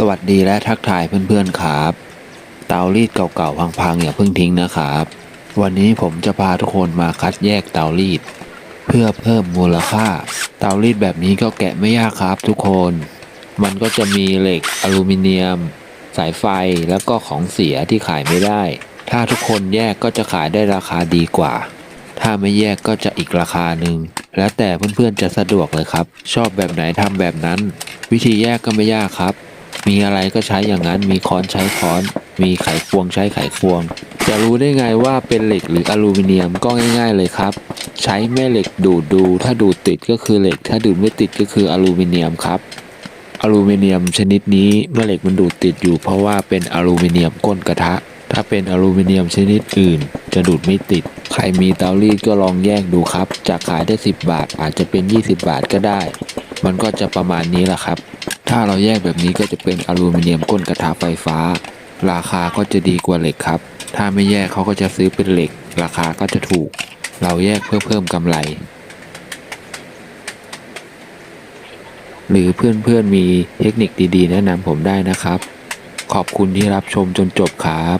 สวัสดีและทักทายเพื่อนๆครับ เตารีดเก่าๆพังๆอย่าเพิ่งทิ้งนะครับ วันนี้ผมจะพาทุกคนมาคัดแยกเตารีด เพื่อเพิ่มมูลค่า เตารีดแบบนี้ก็แกะไม่ยากครับทุกคน มันก็จะมีเหล็กอลูมิเนียม สายไฟแล้วก็ของเสียที่ขายไม่ได้ ถ้าทุกคนแยกก็จะขายได้ราคาดีกว่า ถ้าไม่แยกก็จะอีกราคาหนึ่งแล้วแต่เพื่อนๆจะสะดวกเลยครับ ชอบแบบไหนทำแบบนั้น วิธีแยกก็ไม่ยากครับ มีอะไรก็ใช้อย่างนั้น มีค้อนใช้ค้อน มีไขควงใช้ไขควง จะรู้ได้ไงว่าเป็นเหล็กหรืออลูมิเนียมก็ง่าย ๆ เลยครับ ใช้แม่เหล็กดูดดู ถ้าดูดติดก็คือเหล็ก ถ้าดูดไม่ติดก็คืออลูมิเนียมครับ อลูมิเนียมชนิดนี้แม่เหล็กมันดูดติดอยู่ เพราะว่าเป็นอลูมิเนียมก้นกระทะ ถ้าเป็นอลูมิเนียมชนิดอื่น จะดูดไม่ติด ใครมีเตารีดก็ลองแยกดูครับ จากขายได้ 10 บาทอาจจะเป็น 20 บาทก็ได้ มันก็จะประมาณนี้แหละครับ ถ้าเราแยกแบบนี้ก็จะเป็นอลูมิเนียมก้นกระทะไฟฟ้า ราคาก็จะดีกว่าเหล็กครับ ถ้าไม่แยกเขาก็จะซื้อเป็นเหล็ก ราคาก็จะถูก เราแยกเพื่อเพิ่มกำไร หรือเพื่อนๆมีเทคนิคดีๆ แนะนำผมได้นะครับ ขอบคุณที่รับชมจนจบครับ